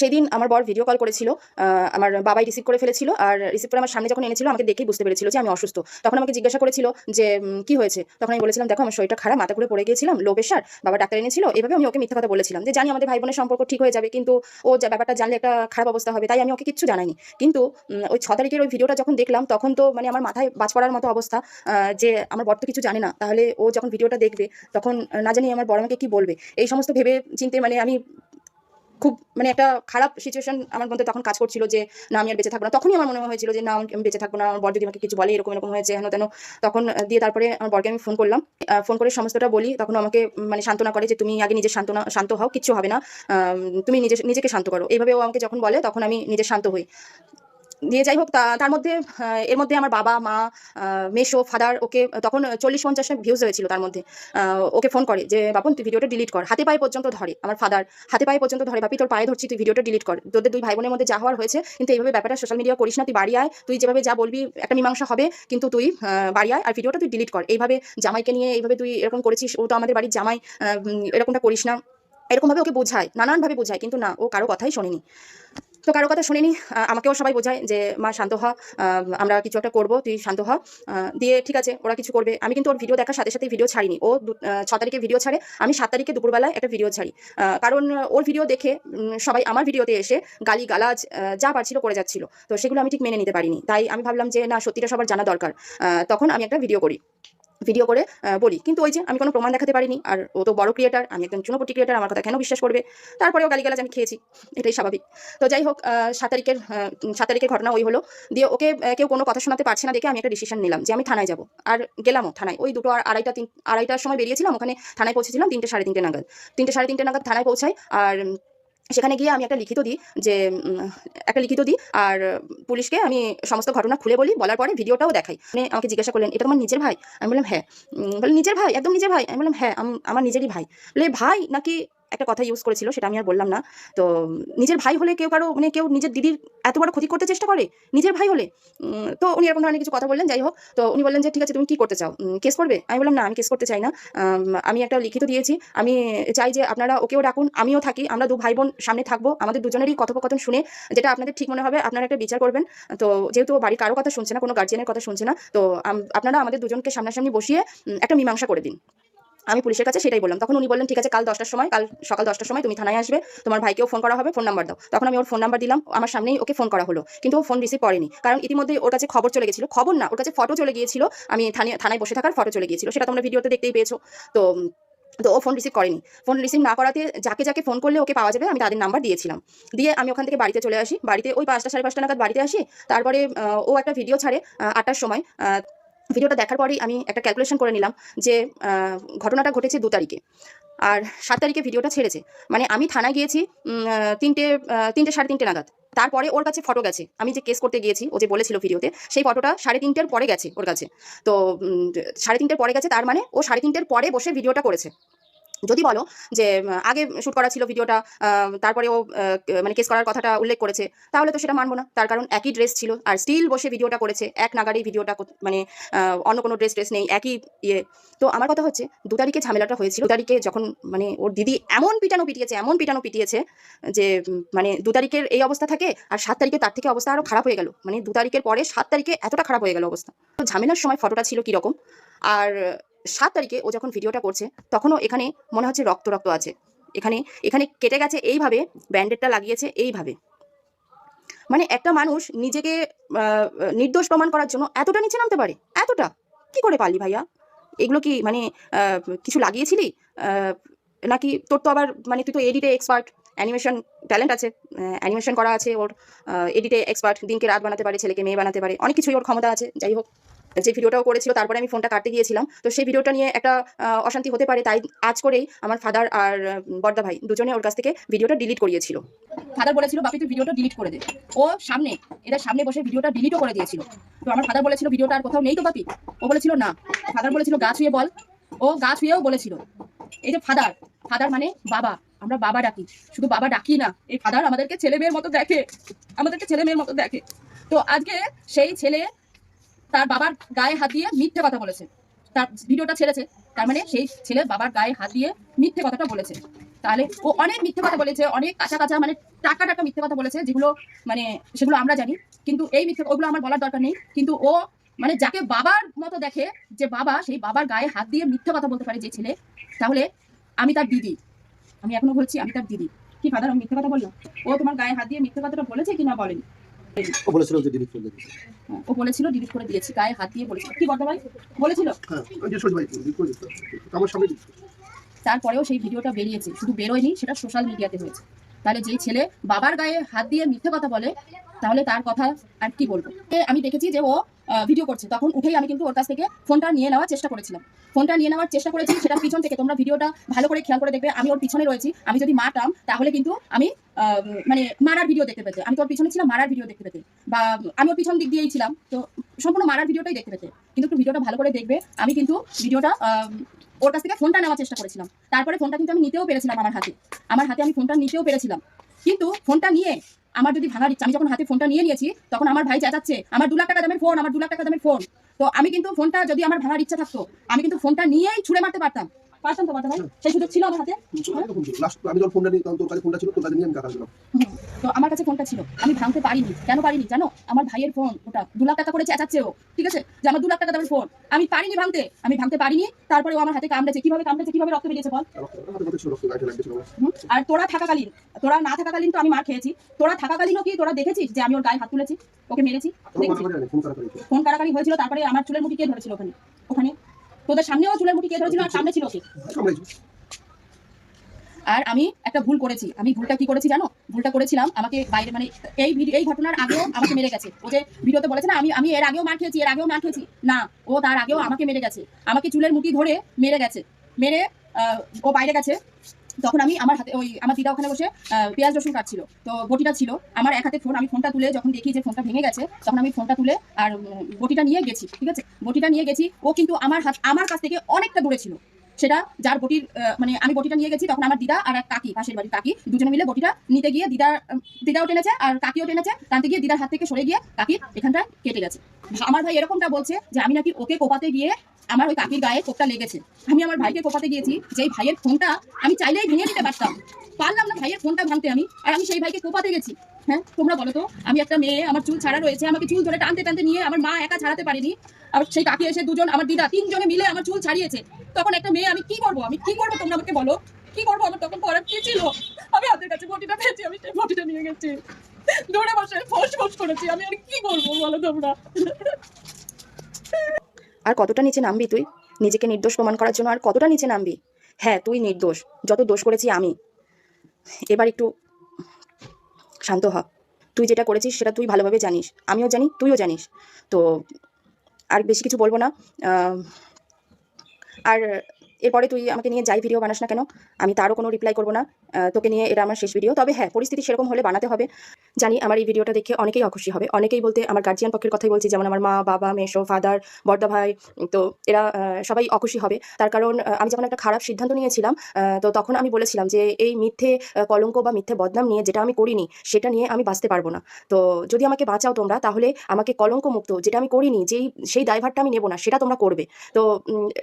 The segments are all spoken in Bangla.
সেদিন আমার বর ভিডিও কল করেছিল আমার বাবাই রিসিভ করে ফেলেছিল, আর রিসিভ করে আমার সামনে যখন এনেছিল, আমাকে দেখেই বুঝতে পেরেছিল যে আমি অসুস্থ। তখন আমাকে জিজ্ঞাসা করেছিল যে কি হয়েছে? তখন আমি বলেছিলাম, দেখো, আমার শরীরটা খারাপ, মাথা ঘুরে পড়ে গিয়েছিলাম লো প্রেশার বাবা ডাক্তার এনেছিল, এভাবে আমি ওকে মিথ্যা কথা বলেছিলাম যে, জানি আমাদের ভাই বোনের সম্পর্ক ঠিক হয়ে যাবে, কিন্তু ও যা, ব্যাপারটা জানলে একটা খারাপ অবস্থা হবে, তাই আমি ওকে কিচ্ছু জানাইনি। কিন্তু ওই ছ তারিখের ওই ভিডিওটা যখন দেখলাম, তখন তো মানে আমার মাথায় বাজ পড়ার মতো অবস্থা যে আমার বর তো কিছু জানে না, তাহলে ও যখন ভিডিওটা দেখবে, তখন না জানি আমার বড় আমাকে কি বলবে? এই সমস্ত ভেবে চিন্তে মানে আমি খুব মানে একটা খারাপ সিচুয়েশন আমার মধ্যে তখন কাজ করছিল যে, না, আমি আর বেঁচে থাকব না। তখনই আমার মনে হয়েছিল যে, না, আমি বেঁচে থাকব না। আমার বর যদি আমাকে কিছু বলে, এরকম এরকম হয়েছে, হেন তেন। তখন দিয়ে তারপরে আমার বরকে আমি ফোন করলাম। ফোন করে সমস্তটা বলি। তখন আমাকে মানে সান্ত্বনা করে যে, তুমি আগে নিজের সান্ত্বনা, শান্ত হও কিছু হবে না। তুমি নিজে, নিজেকে শান্ত করো। এইভাবে ও আমাকে যখন বলে, তখন আমি নিজে শান্ত হই। দিয়ে যাই হোক তার মধ্যে এর মধ্যে আমার বাবা, মা মেসো, ফাদার, ওকে তখন চল্লিশ পঞ্চাশটা ভিউজ হয়েছিল তার মধ্যে। ওকে ফোন করে যে, বাপন, তুই ভিডিওটা ডিলিট কর। হাতে পায়ে পর্যন্ত ধরে আমার ফাদার হাতে পায়ে পর্যন্ত ধরে, বাপি, তোর পায়ে ধরছি, তুই ভিডিওটা ডিলিট কর। তোদের দুই ভাই বোনের মধ্যে যা হওয়ার হয়েছে, কিন্তু এইভাবে ব্যাপারটা সোশ্যাল মিডিয়া করিস না, তুই বাড়ি আয়, তুই যেভাবে যা বলবি, একটা মীমাংসা হবে, কিন্তু তুই বাড়ি আয় আর ভিডিওটা তুই ডিলিট কর। এইভাবে জামাইকে নিয়ে, এইভাবে তুই এরকম করেছিস, ও তো আমাদের বাড়ির জামাই এরকমটা করিস না। এরকমভাবে ওকে বোঝায়, নানানভাবে বোঝায়, কিন্তু না, ও কারও কথাই শোনেনি। তো কারও কথা শুনিনি আমাকেও সবাই বোঝায় যে, মা, শান্ত হ আমরা কিছু একটা করব, তুই শান্ত হ দিয়ে ঠিক আছে, ওরা কিছু করবে। আমি কিন্তু ওর ভিডিও দেখার সাথে সাথে ভিডিও ছাড়িনি। ও ছ তারিখে ভিডিও ছাড়ে, আমি সাত তারিখে দুপুরবেলায় একটা ভিডিও ছাড়ি। কারণ ওর ভিডিও দেখে সবাই আমার ভিডিওতে এসে গালি গালাজ যা পারছিল করে যাচ্ছিল। তো সেগুলো আমি ঠিক মেনে নিতে পারিনি। তাই আমি ভাবলাম যে, না, সত্যিটা সবার জানা দরকার। তখন আমি একটা ভিডিও করি। ভিডিও করে বলি। কিন্তু ওই যে আমি কোনো প্রমাণ দেখাতে পারিনি, আর ও তো বড় ক্রিয়েটার আমি একজন চুনোপটি ক্রিয়েটার আমার কথা কেন বিশ্বাস করবে? তারপরেও গালিগালাজ আমি খেয়েছি, এটাই স্বাভাবিক। তো যাই হোক সাত তারিখের সাত তারিখের ঘটনা ওই হলো। দিয়ে ওকে কেউ কোনো কথা শোনাতে পারছে না দেখে আমি একটা ডিসিশন নিলাম যে আমি থানায় যাব। আর গেলামও থানায়। ওই দুটো আর আড়াইটা তিন, আড়াইটার সময় বেরিয়েছিলাম, ওখানে থানায় পৌঁছেছিলাম তিনটে সাড়ে তিনটে নাগাদ। তিনটে সাড়ে তিনটে নাগাদ থানায় পৌঁছাই, আর সেখানে গিয়ে আমি একটা লিখিত দিই যে একটা লিখিত দিই আর পুলিশকে আমি সমস্ত ঘটনা খুলে বলি, বলার পরে ভিডিওটাও দেখাই। মানে আমাকে জিজ্ঞাসা করলেন, এটা তোমার নিজের ভাই? আমি বললাম হ্যাঁ। বলে নিজের ভাই? একদম নিজের ভাই। আমি বললাম হ্যাঁ আম- আমার নিজেরই ভাই। বলে, ভাই নাকি একটা কথা ইউজ করেছিল, সেটা আমি আর বললাম না। তো নিজের ভাই হলে কেউ কারও মানে কেউ নিজের দিদির এত বড় ক্ষতি করতে চেষ্টা করে? নিজের ভাই হলে? তো উনি এরকম ধরনের কিছু কথা বললেন, যাই হোক। তো উনি বললেন যে, ঠিক আছে, তুমি কি করতে চাও? কেস করবে? আমি বললাম, না, আমি কেস করতে চাই না। আমি একটা লিখিত দিয়েছি। আমি চাই যে আপনারা ওকেও ডাকুন, আমিও থাকি, আমরা দু ভাই বোন সামনে থাকব, আমাদের দুজনেরই কথোপকথন শুনে যেটা আপনাদের ঠিক মনে হবে, আপনারা একটা বিচার করবেন। তো যেহেতু বাড়ির কারও কথা শুনছে না, কোনো গার্জিয়ানের কথা শুনছে না, তো আপনারা আমাদের দুজনকে সামনাসামনি বসিয়ে একটা মীমাংসা করে দিন। আমি পুলিশের কাছে সেটাই বললাম। তখন উনি বললেন, ঠিক আছে, কাল দশটার সময়, কাল সকাল দশটার সময় তুমি থানায় আসবে, তোমার ভাইকেও ফোন করা হবে ফোন নাম্বার দাও। তখন আমি ওর ফোন নাম্বার দিলাম, আমার সামনেই ওকে ফোন করা হলো। কিন্তু ও ফোন রিসিভ করেনি, কারণ ইতিমধ্যে ওর কাছে খবর চলে গেছিল, খবর না, ওর কাছে ফটো চলে গিয়েছিল, আমি থানায় থানায় বসে থাকার ফটো চলে গিয়েছিল, সেটা তোমরা ভিডিওতে দেখতেই পেয়েছ। তো তো ও ফোন রিসিভ করেনি। ফোন রিসিভ না করাতে যাকে যাকে ফোন করলে ওকে পাওয়া যাবে, আমি তাদের নাম্বার দিয়েছিলাম। দিয়ে আমি ওখান থেকে বাড়িতে চলে আসি, বাড়িতে ওই পাঁচটা সাড়ে পাঁচটা নাগাদ বাড়িতে আসি, তারপরে ও একটা ভিডিও ছাড়ে আটটার সময় ভিডিওটা দেখার পরেই আমি একটা ক্যালকুলেশন করে নিলাম যে ঘটনাটা ঘটেছে দু তারিখে। আর সাত তারিখে ভিডিওটা ছেড়েছে। মানে আমি থানায় গিয়েছি তিনটে তিনটে সাড়ে তিনটে নাগাদ। তারপরে ওর কাছে ফটো গেছে। আমি যে কেস করতে গিয়েছি, ও যে বলেছিল ভিডিওতে, সেই ফটোটা সাড়ে তিনটের পরে গেছে ওর কাছে। তো সাড়ে তিনটের পরে গেছে, তার মানে ও সাড়ে তিনটের পরে বসে ভিডিওটা করেছে। যদি বলো যে আগে শ্যুট করা ছিল ভিডিওটা তারপরে ও মানে কেস করার কথাটা উল্লেখ করেছে, তাহলে তো সেটা মানবো না। তার কারণ একই ড্রেস ছিল, আর স্টিল বসে ভিডিওটা করেছে, এক নাগারেই ভিডিওটা মানে অন্য কোনো ড্রেস ট্রেস নেই, একই ইয়ে। তো আমার কথা হচ্ছে, দু তারিখে ঝামেলাটা হয়েছিল। দু তারিখে যখন মানে ওর দিদি এমন পিটানো পিটিয়েছে, এমন পিটানো পিটিয়েছে, যে মানে দু তারিখের এই অবস্থা থাকে, আর সাত তারিখে তার থেকে অবস্থা আরও খারাপ হয়ে গেল। মানে দু তারিখের পরে সাত তারিখে এতটা খারাপ হয়ে গেল অবস্থা। তো ঝামেলার সময় ফটোটা ছিল কীরকম, আর সাত তারিখে ও যখন ভিডিওটা করছে, তখনও এখানে মনে হচ্ছে রক্ত রক্ত আছে। এখানে এখানে কেটে গেছে এইভাবে ব্যান্ডেডটা লাগিয়েছে এইভাবে। মানে একটা মানুষ নিজেকে নির্দোষ প্রমাণ করার জন্য এতটা নিচে নামতে পারে? এতটা? কি করে পারলি ভাইয়া? এগুলো কি মানে কিছু লাগিয়েছিলি? নাকি তোর তো আবার মানে তুই তো এডিটে এক্সপার্ট অ্যানিমেশন ট্যালেন্ট আছে অ্যানিমেশন করা আছে ওর এডিটে এক্সপার্ট দিনকে রাত বানাতে পারে, ছেলেকে মেয়ে বানাতে পারে, অনেক কিছুই ওর ক্ষমতা আছে, যাই হোক। যে ভিডিওটাও করেছিল, তারপরে আমি ফোনটা কাটতে গিয়েছিলাম। তো সেই ভিডিওটা নিয়ে একটা অশান্তি হতে পারে, তাই আজ করেই আমার ফাদার আর বড়দা ভাই দুজনে ওর কাছ থেকে ভিডিওটা ডিলিট করিয়েছিল। ফাদার বলেছিল, বাপি, তুই ভিডিওটা ডিলিট করে দে। ও সামনে এদের সামনে বসে ভিডিওটা ডিলিটও করে দিয়েছিল। তো আমার ফাদার বলেছিল, ভিডিওটা আর কোথাও নেই তো, বাপি? ও বলেছিল, না। ফাদার বলেছিল, গা ছুঁয়ে বল। ও গা ছুঁয়েও বলেছিল, এই যে ফাদার ফাদার মানে বাবা, আমরা বাবা ডাকি। শুধু বাবা ডাকি না, এই ফাদার আমাদেরকে ছেলে মেয়ের মতো দেখে, আমাদেরকে ছেলে মেয়ের মতো দেখে। তো আজকে সেই ছেলে তার বাবার গায়ে হাত দিয়ে মিথ্যে কথা বলেছে। তার ভিডিওটা ছেড়েছে। তার মানে সেই ছেলে বাবার গায়ে হাত দিয়ে মিথ্যে কথাটা বলেছে। তাহলে ও অনেক মিথ্যে কথা বলেছে, অনেক কাঁচা কাঁচা মানে টাকা টাকা মিথ্যে কথা বলেছে, যেগুলো মানে সেগুলো আমরা জানি। কিন্তু এই মিথ্যে ওগুলো আমার বলার দরকার নেই। কিন্তু ও মানে যাকে বাবার মতো দেখে যে বাবা সেই বাবার গায়ে হাত দিয়ে মিথ্যে কথা বলতে পারে যে ছেলে, তাহলে আমি তার দিদি। আমি এখনও বলছি আমি তার দিদি। কি ফাদার আমি মিথ্যে কথা বললাম ও তোমার গায়ে হাত দিয়ে মিথ্যে কথাটা বলেছে কি না বলেনি? ও বলেছিল যে ডিলিট করে দিয়েছে। হ্যাঁ, ও বলেছিল ডিলিট করে দিয়েছি গায়ে হাত দিয়ে বলেছিল। কি ভাই? বলেছিল? হ্যাঁ ওই যে ভাই ডিলিট করে দিতে আমার সামনে তারপরেও সেই ভিডিওটা বেরিয়েছে শুধু বেরোয়নি সেটা সোশ্যাল মিডিয়াতে হয়েছে। তাহলে যেই ছেলে বাবার গায়ে হাত দিয়ে মিথ্যে কথা বলে তাহলে তার কথা আর কি বলব? আমি দেখেছি যে ও ভিডিও করছে তখন উঠেই আমি কিন্তু ওর কাছ থেকে ফোনটা নিয়ে নেওয়ার চেষ্টা করেছিলাম। ফোনটা নিয়ে নেওয়ার চেষ্টা করেছি সেটা পিছন থেকে তোমরা ভিডিওটা ভালো করে খেয়াল করে দেখবে। আমি ওর পিছনে রয়েছি, আমি যদি মারতাম, তাহলে কিন্তু আমি মানে মারার ভিডিও দেখতে পেতে। আমি তোর পিছনে ছিলাম, মারার ভিডিও দেখতে পেতে। বা আমি ওর পিছন দিক দিয়েই ছিলাম। তো সম্পূর্ণ মারার ভিডিওটাই দেখতে পেতে। কিন্তু একটু ভিডিওটা ভালো করে দেখবে। আমি কিন্তু ভিডিওটা ওর কাছ থেকে ফোনটা নেওয়ার চেষ্টা করেছিলাম। তারপরে ফোনটা কিন্তু আমি নিতেও পেরেছিলাম আমার হাতে। আমার হাতে আমি ফোনটা নিতেও পেরেছিলাম। কিন্তু ফোনটা নিয়ে আমার যদি ভাঙার ইচ্ছা আমি যখন হাতে ফোনটা নিয়ে নিয়েছি, তখন আমার ভাই চেঁচাচ্ছে, আমার দু লাখ টাকা দামের ফোন, আমার দু লাখ টাকা দামের ফোন। তো আমি কিন্তু ফোনটা যদি আমার ভাঙার ইচ্ছা থাকতো, আমি কিন্তু ফোনটা নিয়েই ছুড়ে মারতে পারতাম। পারতাম তো পারতাম ভাই? সেই সুযোগ ছিল আমার হাতে? আমি লাস্ট আমি যখন ফোনটা নিই তখন তোর কাছে ফোনটা ছিল তোর কাছে নিয়ে আমি টাকা দিলাম। তো আমার কাছে ফোনটা ছিল। আমি ভাঙতে পারিনি। কেন পারিনি জানো? আমার ভাইয়ের ফোন ওটা দু লাখ টাকা করে চেঁচাচ্ছে ও ঠিক আছে? যে আমার দু লাখ টাকা দামের ফোন আমি পারিনি ভাঙতে। আমি ভাঙতে পারিনি। তারপরে ও আমার হাতে কামড়েছে কীভাবে কামড়েছে কীভাবে রক্ত বেরিয়েছে বল? আর তোরা থাকাকালীন তোরা না থাকাকালীন তো আমি মার খেয়েছি। তোরা থাকাকালীনও কি তোরা দেখেছিস যে আমি ওর গায়ে হাত তুলেছি? ওকে মেরেছি? ফোন কারাকারি হয়েছিল? তারপরে আমার চুলের মুঠি কে ধরেছিল ওখানে? ওখানে? তোদের সামনেও চুলের মুঠি কে ধরেছিল? আর সামনে ছিল সে। আর আমি একটা ভুল করেছি। আমি ভুলটা কি করেছি জানো? ভুলটা করেছিলাম আমাকে বাইরে মানে এই এই ঘটনার আগেও আমাকে মেরে গেছে। ও যে ভিডিওতে বলেছে না, আমি আমি এর আগেও মার খেয়েছি, এর আগেও মার খেয়েছি। না, ও তার আগেও আমাকে মেরে গেছে। আমাকে চুলের মুঠি ধরে মেরে গেছে। মেরে ও বাইরে গেছে। তখন আমি আমার হাতে ওই আমার দিদা ওখানে বসে পেঁয়াজ, রসুন কাটছিল। তো বটিটা ছিল, আমার এক হাতে ফোন, আমি ফোনটা তুলে যখন দেখি যে ফোনটা ভেঙে গেছে, তখন আমি ফোনটা তুলে আর বটিটা নিয়ে গেছি, ঠিক আছে? বটিটা নিয়ে গেছি, ও কিন্তু আমার হাত, আমার কাছ থেকে অনেকটা দূরে ছিল। সেটা যার বটির মানে আমি বটিটা নিয়ে গেছি, তখন আমার দিদা আর এক কাকি, পাশের বাড়ির কাকি, দুজনে মিলে বটিটা নিতে গিয়ে দিদার দিদাও টেনেছে আর কাকিও টেনেছে, টানতে গিয়ে দিদার হাত থেকে সরে গিয়ে কাকি এখানটায় কেটে গেছে। আমার ভাই এরকমটা বলছে যে আমি নাকি ওকে কোপাতে গিয়ে আমার ওই কাকির গায়ে কোপটা লেগেছে। আমি আমার ভাইকে কোপাতে গিয়েছি যে এই ভাইয়ের ফোনটা আমি চাইলেই ভেঙে দিতে পারতাম। পারলাম না ভাইয়ের ফোনটা ভাঙতে আমি, আর আমি সেই ভাইকে কোপাতে গেছি। হ্যাঁ তোমরা বলো তো, আমি একটা মেয়ে, আমার চুল ছাড়া রয়েছে, আমাকে চুল ধরে টানতে টানতে নিয়ে আমার মা একা ছাড়াতে পারেনি। আর সেই কাকি এসে দুজন, আমার দিদা তিনজনে মিলে আমার চুল ছাড়িয়েছে। তখন একটা মেয়ে, আমি কি করব? আমি কি করব তোমরা আমাকে বলো? কি করব? আমার তখন করার কি ছিল? আমি হাতের কাছে বটিটা পেয়েছি, আমি সেই বটিটা নিয়ে গেছি। দৌড়ে বসে, ফোস ফোস করেছি, আমি আর কি করব বলো তোমরা? আর কতটা নিচে নামবি তুই? নিজেকে নির্দোষ প্রমাণ করার জন্য আর কতটা নিচে নামবি? হ্যাঁ তুই নির্দোষ। যত দোষ করেছি আমি। এবার একটু শান্ত হ। তুই যেটা করেছিস সেটা তুই ভালোভাবে জানিস। আমিও জানি, তুইও জানিস। তো আর বেশি কিছু বলব না। আর এরপরে তুই আমাকে নিয়ে যাই ভিডিও বানাস না কেন? আমি তারও কোনো রিপ্লাই করব না। তোকে নিয়ে এটা আমার শেষ ভিডিও তবে হ্যাঁ পরিস্থিতি সেরকম হলে বানাতে হবে। জানি আমার এই ভিডিওটা দেখে অনেকেই অখুশি হবে। অনেকেই বলতে আমার গার্জিয়ান পক্ষের কথাই বলছি, যেমন আমার মা, বাবা মেশো ফাদার বর্দা ভাই, তো এরা সবাই অখুশি হবে। তার কারণ আমি যখন একটা খারাপ সিদ্ধান্ত নিয়েছিলাম তো তখন আমি বলেছিলাম যে এই মিথ্যে কলঙ্ক বা মিথ্যে বদনাম নিয়ে যেটা আমি করিনি, সেটা নিয়ে আমি বাঁচতে পারব না। তো যদি আমাকে বাঁচাও তোমরা, তাহলে আমাকে কলঙ্ক মুক্ত যেটা আমি করিনি, যেই, সেই দায়ভারটা আমি নেব না, সেটা তোমরা করবে। তো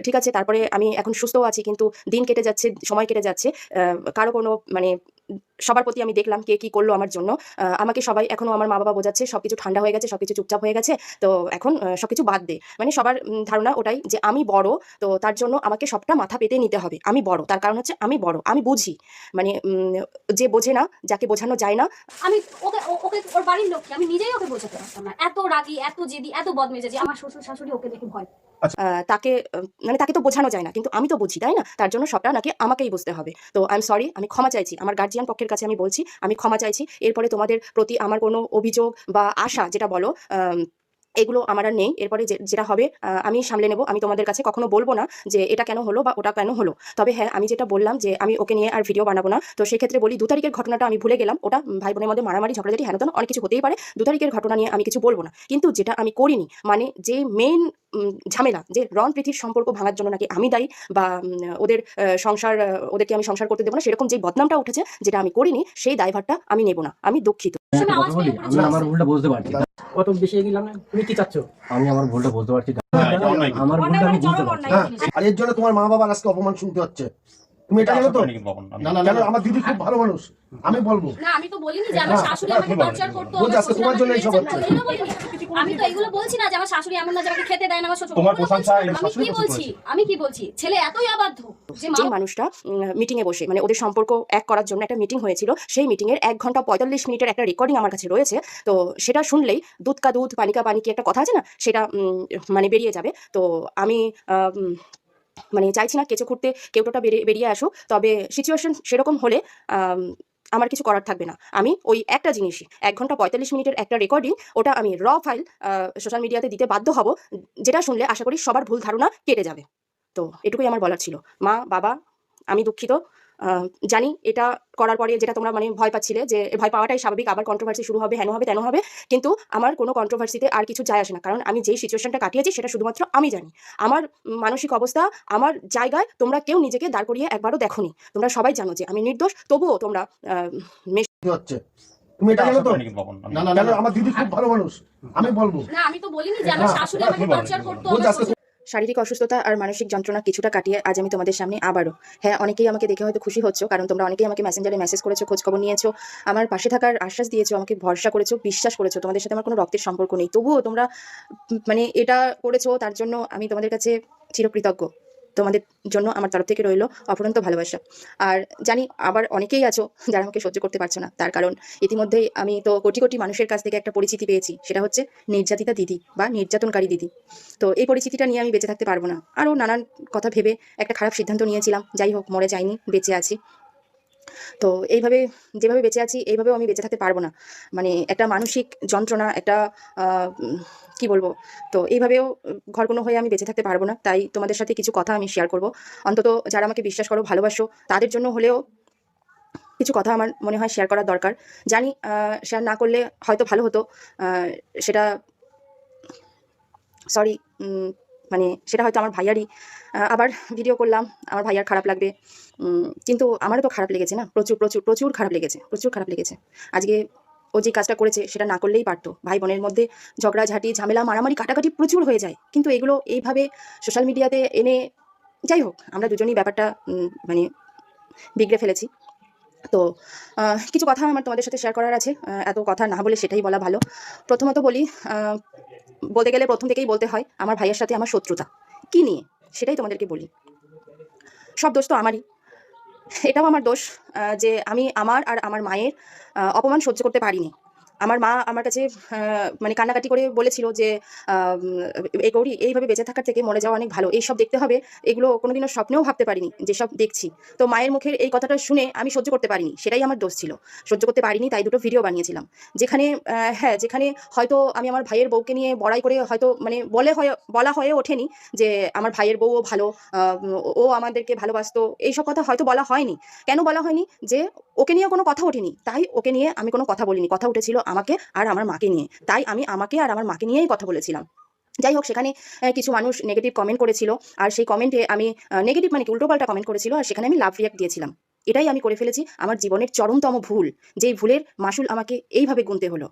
ঠিক আছে, তারপরে আমি এখন সুস্থও আছি কিন্তু দিন কেটে যাচ্ছে সময় কেটে যাচ্ছে কারও কোনো মানে সবার প্রতি আমি দেখলাম কে কি করল আমার জন্য। আহ, আমাকে সবাই এখনও আমার মা বাবা বোঝাচ্ছে সবকিছু ঠান্ডা হয়ে গেছে সবকিছু চুপচাপ হয়ে গেছে তো এখন আহ, সবকিছু বাদ দে। মানে সবার ধারণা ওটাই যে আমি বড় তো তার জন্য আমাকে সবটা মাথা পেতে নিতে হবে। আমি বড় তার কারণ হচ্ছে আমি বড় আমি বুঝি। মানে যে বোঝে না যাকে বোঝানো যায় না। আমি ওকে ওকে ওর বাড়ির লোককে আমি নিজেই ওকে বোঝাতে পারতাম না। এত রাগী এত জেদি এত বদমেজাজি আমার শ্বশুর শাশুড়ি ওকে দেখে ভয় আহ, তাকে মানে তাকে তো বোঝানো যায় না কিন্তু আমি তো বুঝি তাই না? তার জন্য সবটা নাকি আমাকেই বুঝতে হবে। তো আই এম সরি আমি ক্ষমা চাইছি আমার গার্জিয়ান পক্ষের কাছে আমি বলছি, আমি ক্ষমা চাইছি। এরপরে তোমাদের প্রতি আমার কোনো অভিযোগ বা আশা, যেটা বলো এগুলো আমার আর নেই। এরপরে যেটা হবে আমি সামলে নেব। আমি তোমাদের কাছে কখনো বলব না যে, এটা কেন হলো বা ওটা কেন হলো। তবে হ্যাঁ আমি যেটা বললাম যে, আমি ওকে নিয়ে আর ভিডিও বানাবো না। তো সেক্ষেত্রে বলি, দু তারিখের ঘটনাটা আমি ভুলে গেলাম। ওটা ভাই বোনের মধ্যে মারামারি, ঝগড়াঝাটি হেন তেন অনেক কিছু হতেই পারে। দু তারিখের ঘটনা নিয়ে আমি কিছু বলব না। কিন্তু যেটা আমি করিনি মানে যে মেইন ঝামেলা, যে রন প্রীতির সম্পর্ক ভাঙার জন্য নাকি আমি দায়ী বা ওদের সংসার, ওদেরকে আমি সংসার করতে দেবো না, সেরকম যে বদনামটা উঠেছে, যেটা আমি করিনি, সেই দায়ভারটা আমি নেব না। আমি দুঃখিত। বলি আমি আমার ভুলটা বুঝতে পারছি। অত বেশি এগিয়ে না তুমি কি চাচ্ছ? আমি আমার ভুলটা বুঝতে পারছি। হ্যাঁ। আমার ভুলটা আমি বুঝতে পারছি। হ্যাঁ আর এর জন্য তোমার মা বাবার আজকে অপমান শুনতে হচ্ছে। তুমি এটা জানো তো? না না না আমার দিদি খুব ভালো মানুষ। আমি বলব। না আমি তো বলিনি যে আমার শাশুড়ি আমাকে টর্চার করতো বলছি, আজকে তোমার জন্য এইসব হচ্ছে। বলিনি, বলিনি। আমি তো এগুলো বলছি না যে আমার শাশুড়ি এমন না যে আমাকে খেতে দেয় না আমার শ্বশুর তোমার প্রশংসা বলছি না। এই আমি কি বলছি? আমি কি বলছি? ছেলে এতই অবাধ্য যে মানুষটা মিটিং এ বসে মানে ওদের সম্পর্ক এক করার জন্য একটা মিটিং হয়েছিল সেই মিটিং এর এক ঘণ্টা পঁয়তাল্লিশ মিনিটের একটা রেকর্ডিং আমার কাছে রয়েছে। তো সেটা শুনলেই দুধ কা দুধ পানিকা পানি কি একটা কথা আছে না? সেটা মানে বেরিয়ে যাবে। তো আমি মানে চাইছি না কেঁচো খুঁড়তে কেউটোটা বেরিয়ে বেরিয়ে আসুক তবে সিচুয়েশন সেরকম হলে আম, আমার কিছু করার থাকবে না। আমি ওই একটা জিনিসই এক ঘণ্টা পঁয়তাল্লিশ মিনিটের একটা রেকর্ডিং ওটা আমি র ফাইল সোশ্যাল মিডিয়াতে দিতে বাধ্য হব যেটা শুনলে আশা করি সবার ভুল ধারণা কেটে যাবে। তো এটুকুই আমার বলার ছিল। মা বাবা আমি দুঃখিত। জানি এটা করার পরে যেটা তোমরা মানে ভয় পাচ্ছিলে যে ভয় পাওয়াটাই স্বাভাবিক আবার কন্ট্রোভার্সি শুরু হবে হেন হবে তেন হবে কিন্তু আমার কোনো কন্ট্রোভার্সিতে আর কিছু যায় আসে না। কারণ আমি যেই সিচুয়েশনটা কাটিয়েছি সেটা শুধুমাত্র আমি জানি। আমার মানসিক অবস্থা আমার জায়গায় তোমরা কেউ নিজেকে দাঁড় করিয়ে একবারও দেখোনি। তোমরা সবাই জানো যে আমি নির্দোষ তবুও তোমরা আহ, হচ্ছে? তুমি এটা জানো তো। না। না না আমার দিদি খুব ভালো মানুষ। আমি বলব। না আমি তো বলিনি যে আমার শাশুড়ি আমাকে টর্চার করতো শারীরিক অসুস্থতা আর মানসিক যন্ত্রণা কিছুটা কাটিয়ে আজ আমি তোমাদের সামনে আবারও। হ্যাঁ অনেকেই আমাকে দেখে হয়তো খুশি হচ্ছ, কারণ তোমরা অনেকেই আমাকে মেসেঞ্জারে মেসেজ করেছ, খোঁজখবর নিয়েছো, আমার পাশে থাকার আশ্বাস দিয়েছ, আমাকে ভরসা করেছ, বিশ্বাস করেছ, তোমাদের সাথে আমার কোনো রক্তের সম্পর্ক নেই। তবুও তোমরা মানে এটা করেছ, তার জন্য আমি তোমাদের কাছে চিরকৃতজ্ঞ। তোমাদের জন্য আমার তরফ থেকে রইল অফুরন্ত ভালোবাসা। আর জানি আবার অনেকেই আছো যারা আমাকে সহ্য করতে পারছ না, তার কারণ ইতিমধ্যেই আমি তো কোটি কোটি মানুষের কাছ থেকে একটা পরিচিতি পেয়েছি, সেটা হচ্ছে নির্যাতিতা দিদি বা নির্যাতনকারী দিদি। তো এই পরিচিতিটা নিয়ে আমি বেঁচে থাকতে পারব না। আরও নানান কথা ভেবে একটা খারাপ সিদ্ধান্ত নিয়েছিলাম, যাই হোক মরে যাইনি, বেঁচে আছি। তো এইভাবে যেভাবে বেঁচে আছি, এইভাবেও আমি বেঁচে থাকতে পারব না। মানে একটা মানসিক যন্ত্রণা, একটা কি বলব? তো এইভাবেও ঘর কোনো হয়ে আমি বেঁচে থাকতে পারব না। তাই তোমাদের সাথে কিছু কথা আমি শেয়ার করব। অন্তত যারা আমাকে বিশ্বাস করো, ভালোবাসো, তাদের জন্য হলেও কিছু কথা আমার মনে হয় শেয়ার করার দরকার। জানি শেয়ার না করলে হয়তো ভালো হতো। সেটা সরি মানে সেটা হয়তো আমার ভাইয়ারই আবার ভিডিও করলাম, আমার ভাইয়ার খারাপ লাগবে। কিন্তু আমারও তো খারাপ লেগেছে না, প্রচুর প্রচুর প্রচুর খারাপ লেগেছে, প্রচুর খারাপ লেগেছে। আজকে ও যে কাজটা করেছে সেটা না করলেই পারতো। ভাই বোনের মধ্যে ঝগড়াঝাটি, ঝামেলা, মারামারি, কাটাকাটি প্রচুর হয়ে যায়। কিন্তু এগুলো এইভাবে সোশ্যাল মিডিয়াতে এনে যাই হোক, আমরা দুজনেই ব্যাপারটা মানে বিগড়ে ফেলেছি। তো কিছু কথা আমার তোমাদের সাথে শেয়ার করার আছে। এত কথা না বলে সেটাই বলা ভালো। প্রথমত বলি বলতে গেলে প্রথম থেকেই বলতে হয়, আমার ভাইয়ের সাথে আমার শত্রুতা। কি নিয়ে? সেটাই তোমাদেরকে বলি। সব দোষ তো আমারই। এটাও আমার দোষ যে আমি আমার আর আমার মায়ের অপমান সহ্য করতে পারিনি। আমার মা আমার কাছে মানে কান্নাকাটি করে বলেছিল যে এই গৌরী এইভাবে বেঁচে থাকার থেকে মরে যাওয়া অনেক ভালো। এইসব দেখতে হবে। এগুলো কোনোদিনও স্বপ্নেও ভাবতে পারিনি যেসব দেখছি। তো মায়ের মুখের এই কথাটা শুনে আমি সহ্য করতে পারিনি। সেটাই আমার দোষ ছিল। সহ্য করতে পারিনি, তাই দুটো ভিডিও বানিয়েছিলাম। যেখানে হ্যাঁ যেখানে হয়তো আমি আমার ভাইয়ের বউকে নিয়ে বড়াই করে হয়তো মানে বলে হয়ে, বলা হয়ে ওঠেনি যে, আমার ভাইয়ের বউও ভালো ও আমাদেরকে ভালোবাসতো। এইসব কথা হয়তো বলা হয়নি। কেন বলা হয়নি? যে, ওকে নিয়ে কোনো কথা ওঠেনি। তাই ওকে নিয়ে আমি কোনো কথা বলিনি। কথা উঠেছিল আমাকে আর আমার মাকে নিয়ে। তাই আমি আমাকে আর আমার মাকে নিয়েই কথা বলেছিলাম। যাই হোক, সেখানে কিছু মানুষ নেগেটিভ কমেন্ট করেছিল। আর সেই কমেন্টে আমি নেগেটিভ মানে উল্টোপাল্টা কমেন্ট করেছিল। আর সেখানে আমি লাভ রিয়াক্ট দিয়েছিলাম। এটাই আমি করে ফেলেছি আমার জীবনের চরমতম ভুল, যেই ভুলের মাসুল আমাকে এইভাবে গুনতে হলো।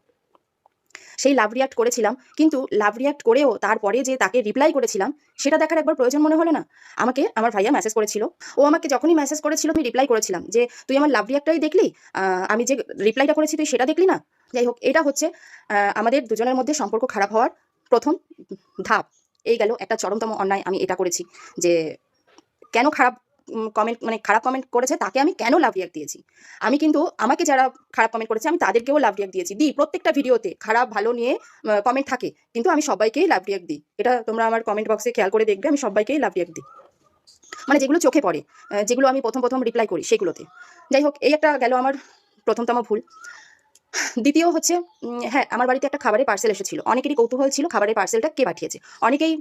সেই লাভ রিয়াক্ট করেছিলাম, কিন্তু লাভ রিয়াক্ট করেও তারপরে যে তাকে রিপ্লাই করেছিলাম, সেটা দেখার একবার প্রয়োজন মনে হলো না। আমাকে আমার ভাইয়া মেসেজ করেছিল। ও আমাকে যখনই মেসেজ করেছিল, আমি রিপ্লাই করেছিলাম যে, তুই আমার লাভ রিয়াক্টটাই দেখলি? আমি যে রিপ্লাইটা করেছি, তুই সেটা দেখলি না? যাই হোক, এটা হচ্ছে আমাদের দুজনের মধ্যে সম্পর্ক খারাপ হওয়ার প্রথম ধাপ। এই গেল একটা চরমতম অন্যায়, আমি এটা করেছি যে কেন খারাপ কমেন্ট মানে খারাপ কমেন্ট করেছে তাকে আমি কেন লাভ রিয়াক্ট দিয়েছি? আমি কিন্তু, আমাকে যারা খারাপ কমেন্ট করেছে আমি তাদেরকেও লাভ রিয়াক্ট দিয়েছি। দিই প্রত্যেকটা ভিডিওতে খারাপ, ভালো নিয়ে কমেন্ট থাকে, কিন্তু আমি সবাইকেই লাভ রিয়াক্ট দিই। এটা তোমরা আমার কমেন্ট বক্সে খেয়াল করে দেখবে, আমি সবাইকেই লাভ রিয়াক্ট দিই। মানে যেগুলো চোখে পড়ে যেগুলো আমি প্রথম প্রথম রিপ্লাই করি সেগুলোতে। যাই হোক, এই একটা গেল আমার প্রথমতম ভুল। দ্বিতীয় হচ্ছে হ্যাঁ আমার বাড়িতে একটা খাবারের পার্সেল এসেছিল। অনেকেরই কৌতূহল ছিল খাবারের পার্সেলটা কে পাঠিয়েছে। অনেকেই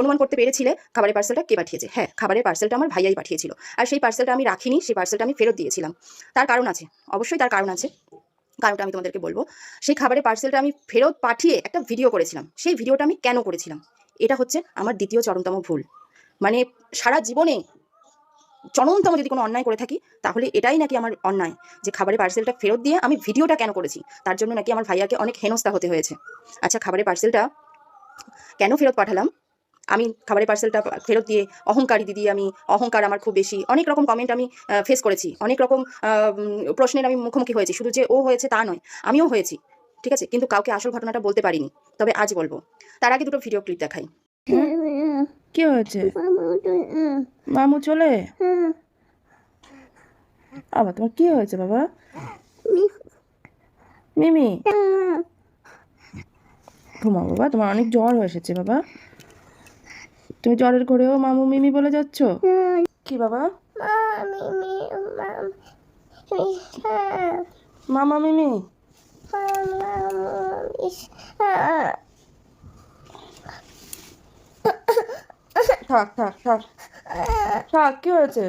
অনুমান করতে পেরেছিলে খাবারের পার্সেলটা কে পাঠিয়েছে। হ্যাঁ খাবারের পার্সেলটা আমার ভাইয়াই পাঠিয়েছিল। আর সেই পার্সেলটা আমি রাখিনি, সেই পার্সেলটা আমি ফেরত দিয়েছিলাম। তার কারণ আছে, অবশ্যই তার কারণ আছে। কারণটা আমি তোমাদেরকে বলব, সেই খাবারের পার্সেলটা আমি ফেরত পাঠিয়ে একটা ভিডিও করেছিলাম। সেই ভিডিওটা আমি কেন করেছিলাম? এটা হচ্ছে আমার দ্বিতীয় চরমতম ভুল। মানে সারা জীবনে চরমতম যদি কোনো অন্যায় করে থাকি, তাহলে এটাই নাকি আমার অন্যায়। যে খাবারের পার্সেলটা ফেরত দিয়ে আমি ভিডিওটা কেন করেছি, তার জন্য নাকি আমার ভাইয়াকে অনেক হেনস্থা হতে হয়েছে। আচ্ছা খাবারের পার্সেলটা কেন ফেরত পাঠালাম? আমি খাবারের পার্সেলটা ফেরত দিয়ে অহংকারী দিদি, আমি অহংকার আমার খুব বেশি। অনেক রকম কমেন্ট আমি ফেস করেছি। অনেক রকম প্রশ্নের আমি মুখোমুখি হয়েছি। শুধু যে ও হয়েছে তা নয়, আমিও হয়েছি। ঠিক আছে? কিন্তু কাউকে আসল ঘটনাটা বলতে পারিনি। তবে আজ বলব। তার আগে দুটো ভিডিও ক্লিপ দেখাই। কি হয়েছে? মামু চলে? আবার তোমার কি হয়েছে বাবা? মিমি? ঘুমাও বাবা তোমার অনেক জ্বর হয়ে এসেছে বাবা। তুমি জ্বরের ঘরেও মামু মিমি বলে যাচ্ছ? কি বাবা? মামা মিমি থাক থাক থাক থাক কি হয়েছে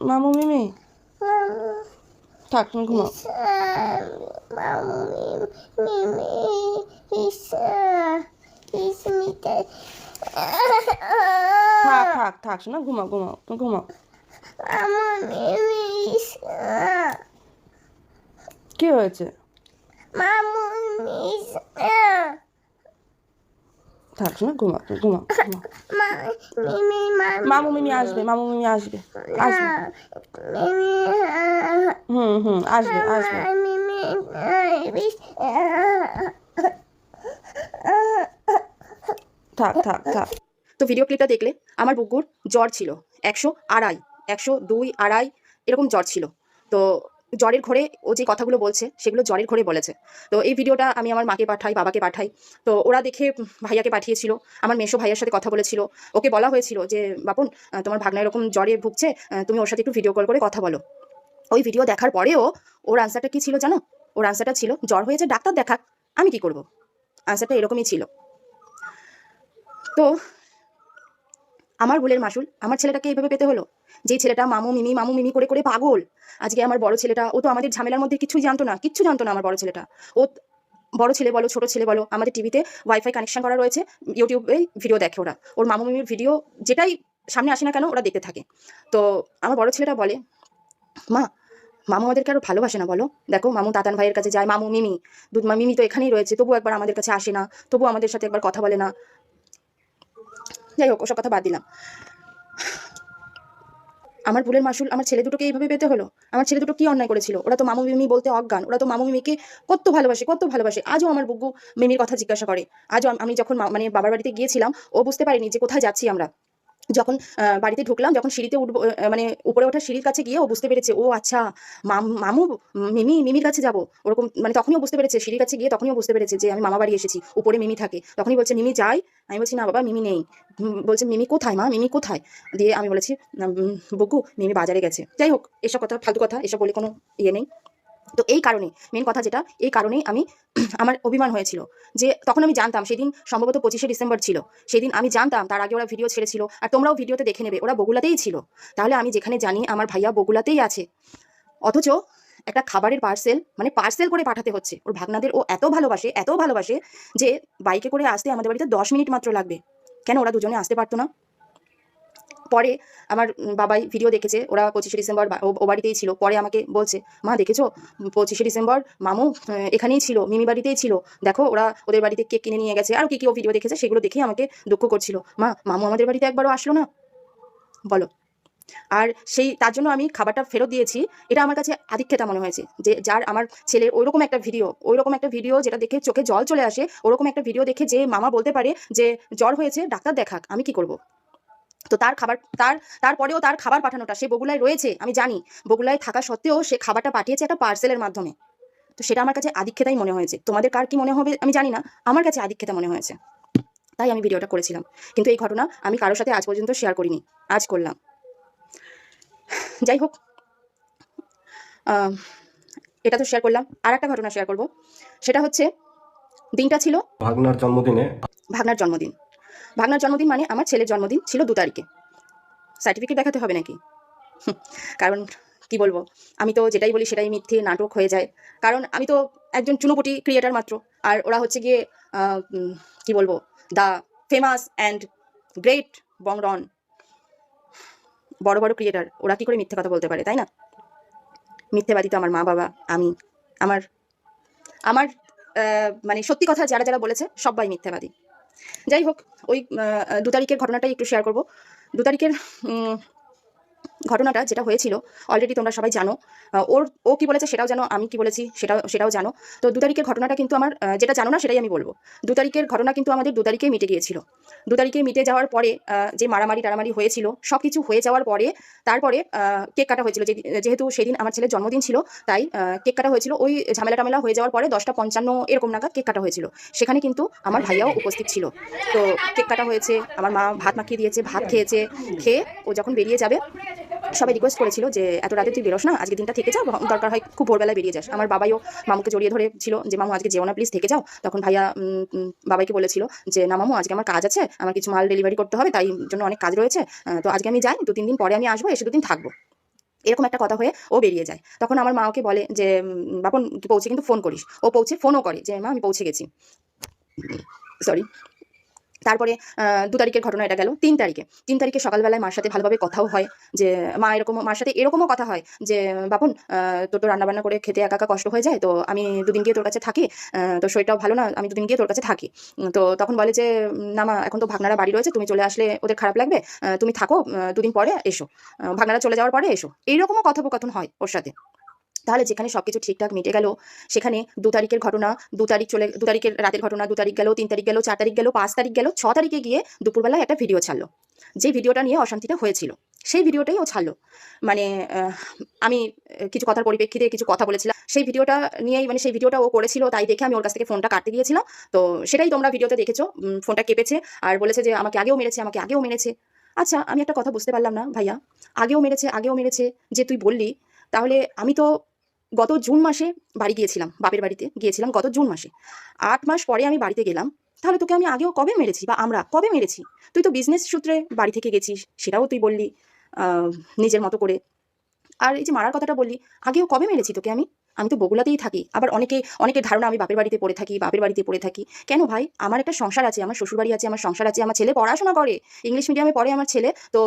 মামু মিমি থাক তুমি ঘুমাও থাক থাক থাক শোনা ঘুমাও ঘুমাও তুমি ঘুমাও কি হয়েছে থাক শোনা ঘুমাও ঘুমাও মামু মিমি আসবে মামু মিমি আসবে আসবে হুম হুম আসবে আসবে থাক থাক থাক তো ভিডিও ক্লিপটা দেখলে আমার বুকুর জ্বর ছিল। একশো আড়াই একশো দুই আড়াই এরকম জ্বর ছিল। তো জ্বরের ঘরে ও যে কথাগুলো বলছে, সেগুলো জ্বরের ঘরে বলেছে। তো এই ভিডিওটা আমি আমার মাকে পাঠাই, বাবাকে পাঠাই। তো ওরা দেখে ভাইয়াকে পাঠিয়েছিল, আমার মেশো ভাইয়ার সাথে কথা বলেছিল। ওকে বলা হয়েছিল যে, বাপন তোমার ভাগনা এরকম জ্বরে ভুগছে তুমি ওর সাথে একটু ভিডিও কল করে কথা বলো। ওই ভিডিও দেখার পরেও ওর আনসারটা কি ছিল জানো? ওর আনসারটা ছিল, জ্বর হয়েছে, ডাক্তার দেখাক, আমি কি করব? আনসারটা এরকমই ছিল। তো আমার ভুলের মাসুল, আমার ছেলেটাকে এইভাবে পেতে হলো? যেই ছেলেটা মামু মিমি মামু মিমি করে করে পাগল। আজকে আমার বড় ছেলেটা, ও তো আমাদের ঝামেলার মধ্যে কিছুই জানতো না, কিচ্ছু জানতো না আমার বড় ছেলেটা। ও বড় ছেলে বলো, ছোট ছেলে বলো, আমাদের টিভিতে ওয়াইফাই কানেকশন করা রয়েছে ইউটিউবে ভিডিও দেখে ওরা। ওর মামু মিমির ভিডিও যেটাই সামনে আসে না কেন, ওরা দেখতে থাকে। তো আমার বড় ছেলেটা বলে, মা, মামু আমাদেরকে আরও ভালোবাসে না বলো? দেখো, মামু তাতান ভাইয়ের কাছে যায়, মামু মিমি দুধ মা, মিমি তো এখানেই রয়েছে তবু একবার আমাদের কাছে আসে না তবু আমাদের সাথে একবার কথা বলে না। যাই হোক, ওসব কথা বাদ দিলাম। আমার ভুলের মাসুল আমার ছেলে দুটোকে এইভাবে পেতে হলো? আমার ছেলে দুটো কি অন্যায় করেছিল? ওরা তো মামু মিমি বলতে অজ্ঞান। ওরা তো মামু মিমিকে কত ভালোবাসে কত ভালোবাসে। আজও আমার বুগু মিমির কথা জিজ্ঞাসা করে। আজও আমি যখন মানে বাবার বাড়িতে গিয়েছিলাম, ও বুঝতে পারিনি যে কোথায় যাচ্ছি আমরা। যখন বাড়িতে ঢুকলাম, যখন সিঁড়িতে উঠবো মানে উপরে ওঠা সিঁড়ির কাছে গিয়ে ও বুঝতে পেরেছে, ও আচ্ছা মাম- মামু, মিমি, মিমির কাছে যাব। ওরকম মানে তখনই বুঝতে পেরেছে, সিঁড়ির কাছে গিয়ে তখনই বুঝতে পেরেছে যে আমি মামা বাড়ি এসেছি, উপরে মিমি থাকে। তখনই বলছে, মিমি যাই? আমি বলছি, না বাবা, মিমি নেই। বলছে, মিমি কোথায় মা? মিমি কোথায়? দিয়ে আমি বলেছি বকু, মিমি বাজারে গেছে। যাই হোক, এসব কথা, ফালতু কথা, এসব বলে কোনো ইয়ে নেই। তো এই কারণে মেন কথা যেটা, এই কারণেই আমি আমার অভিমান হয়েছিল। যে তখন আমি জানতাম, সেদিন সম্ভবত পঁচিশে ডিসেম্বর ছিল। সেদিন আমি জানতাম, তার আগে ওরা ভিডিও ছেড়েছিল, আর তোমরাও ভিডিওতে দেখে নেবে, ওরা বগুলাতেই ছিল। তাহলে আমি যেখানে জানি, আমার ভাইয়া বগুলাতেই আছে। অথচ একটা খাবারের পার্সেল মানে পার্সেল করে পাঠাতে হচ্ছে। ওর ভাগনাদের ও এত ভালোবাসে এত ভালোবাসে যে বাইকে করে আসতে আমাদের বাড়িতে দশ মিনিট মাত্র লাগবে। কেন ওরা দুজনে আসতে পারতো না? পরে আমার বাবাই ভিডিও দেখেছে, ওরা পঁচিশে ডিসেম্বর ও- বাড়িতেই ছিল, পরে আমাকে বলছে, মা, দেখেছ? পঁচিশে ডিসেম্বর মামু এখানেই ছিল, মিমি বাড়িতেই ছিল। দেখো, ওরা ওদের বাড়িতে কেক কিনে নিয়ে গেছে, আর কি কি ও ভিডিও দেখেছে, সেগুলো দেখেই আমাকে দুঃখ করছিল। মা, মামু আমাদের বাড়িতে একবারও আসলো না? বলো। আর সেই, তার জন্য আমি খাবারটা ফেরত দিয়েছি। এটা আমার কাছে আধিক্যতা মনে হয়েছে, যে যার আমার ছেলের ওইরকম একটা ভিডিও ওইরকম একটা ভিডিও যেটা দেখে চোখে জল চলে আসে, ওরকম একটা ভিডিও দেখে যে মামা বলতে পারে যে, জ্বর হয়েছে, ডাক্তার দেখাক, আমি কি করব? তো তার খাবার তার তারপরেও তার খাবার পাঠানোটা সে বগুলায় রয়েছে আমি জানি। বগুলায় থাকা সত্ত্বেও সে খাবারটা পাঠিয়েছে একটা পার্সেলের মাধ্যমে। তো সেটা আমার কাছে আধিক্যতাই মনে হয়েছে। তোমাদের কার কি মনে হবে আমি জানি না আমার কাছে আধিক্যতা মনে হয়েছে। তাই আমি ভিডিওটা করেছিলাম। কিন্তু এই ঘটনা আমি কারোর সাথে আজ পর্যন্ত শেয়ার করিনি আজ করলাম। যাই হোক এটা তো শেয়ার করলাম। আর একটা ঘটনা শেয়ার করব। সেটা হচ্ছে দিনটা ছিল ভাগনার জন্মদিনে। ভাগনার জন্মদিন। ভাগনার জন্মদিন মানে আমার ছেলের জন্মদিন ছিল দু তারিখে। সার্টিফিকেট দেখাতে হবে নাকি? কারণ কি বলব? আমি তো যেটাই বলি সেটাই মিথ্যে নাটক হয়ে যায়। কারণ আমি তো একজন চুনোপুটি ক্রিয়েটার মাত্র। আর ওরা হচ্ছে গিয়ে কি বলব? দ্য ফেমাস অ্যান্ড গ্রেট বংরন বড় বড় ক্রিয়েটার ওরা কি করে মিথ্যে কথা বলতে পারে, তাই না? মিথ্যেবাদী তো আমার মা বাবা, আমি, আমার আমার মানে সত্যি কথা যারা যারা বলেছে, সবাই মিথ্যাবাদী। যাই হোক ওই দু তারিখের ঘটনাটাই একটু শেয়ার করব। দু তারিখের ঘটনাটা যেটা হয়েছিল অলরেডি তোমরা সবাই জানো। ওর, ও কি বলেছে সেটাও জানো, আমি কি বলেছি সেটাও সেটাও জানো। তো দু তারিখের ঘটনাটা কিন্তু আমার যেটা জানো না সেটাই আমি বলব। দু তারিখের ঘটনা কিন্তু আমাদের দু তারিখে মিটে গিয়েছিল। দু তারিখে মিটে যাওয়ার পরে যে মারামারি টারামারি হয়েছিল সব কিছু হয়ে যাওয়ার পরে, তারপরে কেক কাটা হয়েছিল। যেহেতু সেদিন আমার ছেলের জন্মদিন ছিল, তাই কেক কাটা হয়েছিল। ওই ঝামেলা টামেলা হয়ে যাওয়ার পরে দশটা পঞ্চান্ন এরকম নাগাদ কেক কাটা হয়েছিল। সেখানে কিন্তু আমার ভাইয়াও উপস্থিত ছিল। তো কেক কাটা হয়েছে, আমার মা ভাত মাখিয়ে দিয়েছে, ভাত খেয়েছে। খেয়ে ও যখন বেরিয়ে যাবে সবাই রিকোয়েস্ট করেছিল যে এত রাতে তুই বেরোস না, আজকে দিনটা থেকে যাও দরকার হয় খুব ভোরবেলায় বেরিয়ে যাস। আমার বাবাইও মামুকে জড়িয়ে ধরে ছিল যে, মামু, আজকে যেও না প্লিজ থেকে যাও। তখন ভাইয়া বাবাইকে বলেছিল যে, না মামু, আজকে আমার কাজ আছে, আমার কিছু মাল ডেলিভারি করতে হবে, তাই জন্য অনেক কাজ রয়েছে। তো আজকে আমি যাই দু তিন দিন পরে আমি আসব, এসে দুদিন থাকব। এরকম একটা কথা হয়ে ও বেরিয়ে যায়। তখন আমার মা ওকে বলে যে বাপন পৌঁছে কিন্তু ফোন করিস। ও পৌঁছে ফোনও করে যে, মা, আমি পৌঁছে গেছি। সরি তারপরে দু তারিখের ঘটনা এটা গেল, তিন তারিখে। তিন তারিখে সকালবেলায় মার সাথে ভালোভাবে কথাও হয় যে, মা এরকম মার সাথে এরকমও কথা হয় যে, বাপন তোর তো রান্নাবান্না করে খেতে একা একা কষ্ট হয়ে যায়, তো আমি দুদিন গিয়ে তোর কাছে থাকি তোর শরীরটাও ভালো না, আমি দুদিন গিয়ে তোর কাছে থাকি। তো তখন বলে যে না মা, এখন তো ভাগনারা বাড়ি রয়েছে, তুমি চলে আসলে ওদের খারাপ লাগবে তুমি থাকো দুদিন পরে এসো। ভাগনারা চলে যাওয়ার পরে এসো। এইরকমও কথোপকথন হয় ওর সাথে। তাহলে যেখানে সব কিছু ঠিকঠাক মিটে গেল, সেখানে দু তারিখের ঘটনা, দু তারিখ চলে, দু তারিখের রাতের ঘটনা, দু তারিখ গেল, তিন তারিখ গেল, চার তারিখ গেল, পাঁচ তারিখ গেল, ছ তারিখে গিয়ে দুপুরবেলায় একটা ভিডিও ছাড়লো। যে ভিডিওটা নিয়ে অশান্তিটা হয়েছিল, সেই ভিডিওটাই ও ছাড়লো। মানে আমি কিছু কথার পরিপ্রেক্ষিতে কিছু কথা বলেছিলাম, সেই ভিডিওটা নিয়েই মানে সেই ভিডিওটা ও করেছিল, তাই দেখে আমি ওর কাছ থেকে ফোনটা কাটতে গিয়েছিলাম। তো সেটাই তোমরা ভিডিওতে দেখেছ ফোনটা কেঁপেছে, আর বলেছে যে আমাকে আগেও মেরেছে, আমাকে আগেও মেরেছে। আচ্ছা আমি একটা কথা বুঝতে পারলাম না, ভাইয়া। আগেও মেরেছে আগেও মেরেছে, যে তুই বললি, তাহলে আমি তো গত জুন মাসে বাড়ি গিয়েছিলাম, বাপের বাড়িতে গিয়েছিলাম গত জুন মাসে। আট মাস পরে আমি বাড়িতে গেলাম। তাহলে তোকে আমি আগেও কবে মেরেছি বা আমরা কবে মেরেছি? তুই তো বিজনেস সূত্রে বাড়ি থেকে গেছিস, সেটাও তুই বললি নিজের মতো করে। আর এই যে মারার কথাটা বললি, আগেও কবে মেরেছি তোকে আমি? আমি তো বগুলাতেই থাকি। আবার অনেকে, অনেকের ধারণা আমি বাপের বাড়িতে পড়ে থাকি, বাপের বাড়িতে পড়ে থাকি। কেন ভাই? আমার একটা সংসার আছে, আমার শ্বশুরবাড়ি আছে, আমার সংসার আছে, আমার ছেলে পড়াশোনা করে। ইংলিশ মিডিয়ামে পড়ে আমার ছেলে, তো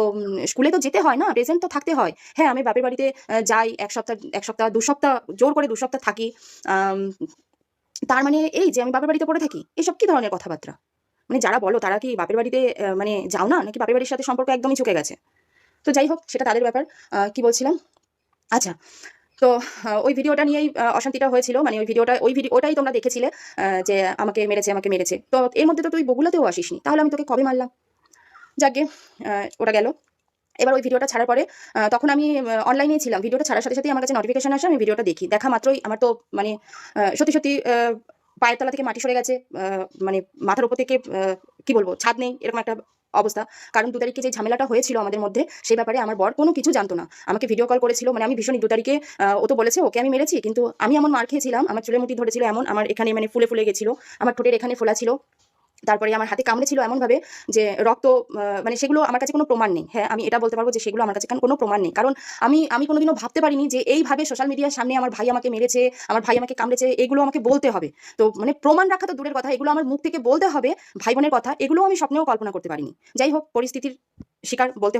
স্কুলে তো যেতে হয় না, প্রেজেন্ট তো থাকতে হয়। হ্যাঁ আমি বাপের বাড়িতে যাই, এক সপ্তাহ এক সপ্তাহ, দু সপ্তাহ, জোর করে দু সপ্তাহ থাকি। তার মানে এই যে আমি বাপের বাড়িতে পড়ে থাকি, এসব কি ধরনের কথাবার্তা? মানে যারা বলো, তারা কি বাপের বাড়িতে মানে যাও না? নাকি বাপের বাড়ির সাথে সম্পর্ক একদমই চুকে গেছে? তো যাই হোক, সেটা তাদের ব্যাপার। কি বলছিলাম? আচ্ছা তো ওই ভিডিওটা নিয়েই অশান্তিটা হয়েছিল। মানে ওই ভিডিওটা, ওই ভিডিও ওটাই তোমরা দেখেছিলে যে আমাকে মেরেছে আমাকে মেরেছে। তো এর মধ্যে তো তুই বগুলাতেও আসিসনি। তাহলে আমি তোকে কবে মারলাম? যাকে ওটা গেল। এবার ওই ভিডিওটা ছাড়ার পরে তখন আমি অনলাইনে ছিলাম। ভিডিওটা ছাড়ার সাথে সাথেই আমার কাছে নোটিফিকেশন আসে, আমি ভিডিওটা দেখি। দেখা মাত্রই আমার তো মানে সত্যি সত্যি পায়ের তলা থেকে মাটি সরে গেছে মানে মাথার উপর থেকে কি বলব, ছাদ নেই, এরকম একটা অবস্থা। কারণ দু তারিখে যে ঝামেলাটা হয়েছিল আমাদের মধ্যে, সেই ব্যাপারে আমার বর কোনো কিছু জানতো না। আমাকে ভিডিও কল করেছিল মানে আমি ভীষণই দু তারিখে ও তো বলেছে, ওকে আমি মেরেছি, কিন্তু আমি এমন মার খেয়েছিলাম, আমার চুলের মুটি ধরেছিল এমন, আমার এখানে মানে ফুলে ফুলে গেছিল, আমার ঠোঁটের এখানে ফোলা ছিল। তারপরে আমার হাতে কামড়েছিল এমনভাবে যে রক্ত মানে সেগুলো আমার কাছে কোনো প্রমাণ নেই। হ্যাঁ আমি এটা বলতে পারব যে সেগুলো আমার কাছে কোনো প্রমাণ নেই। কারণ আমি আমি কোনোদিনও ভাবতে পারিনি যে এইভাবে সোশ্যাল মিডিয়ার সামনে আমার ভাই আমাকে মেরেছে, আমার ভাই আমাকে কামড়েছে, এগুলো আমাকে বলতে হবে। তো মানে প্রমাণ রাখা তো দূরের কথা, এগুলো আমার মুখ থেকে বলতে হবে, ভাই বোনের কথা, এগুলো আমি স্বপ্নেও কল্পনা করতে পারিনি। যাই হোক, পরিস্থিতির শিকার বলতে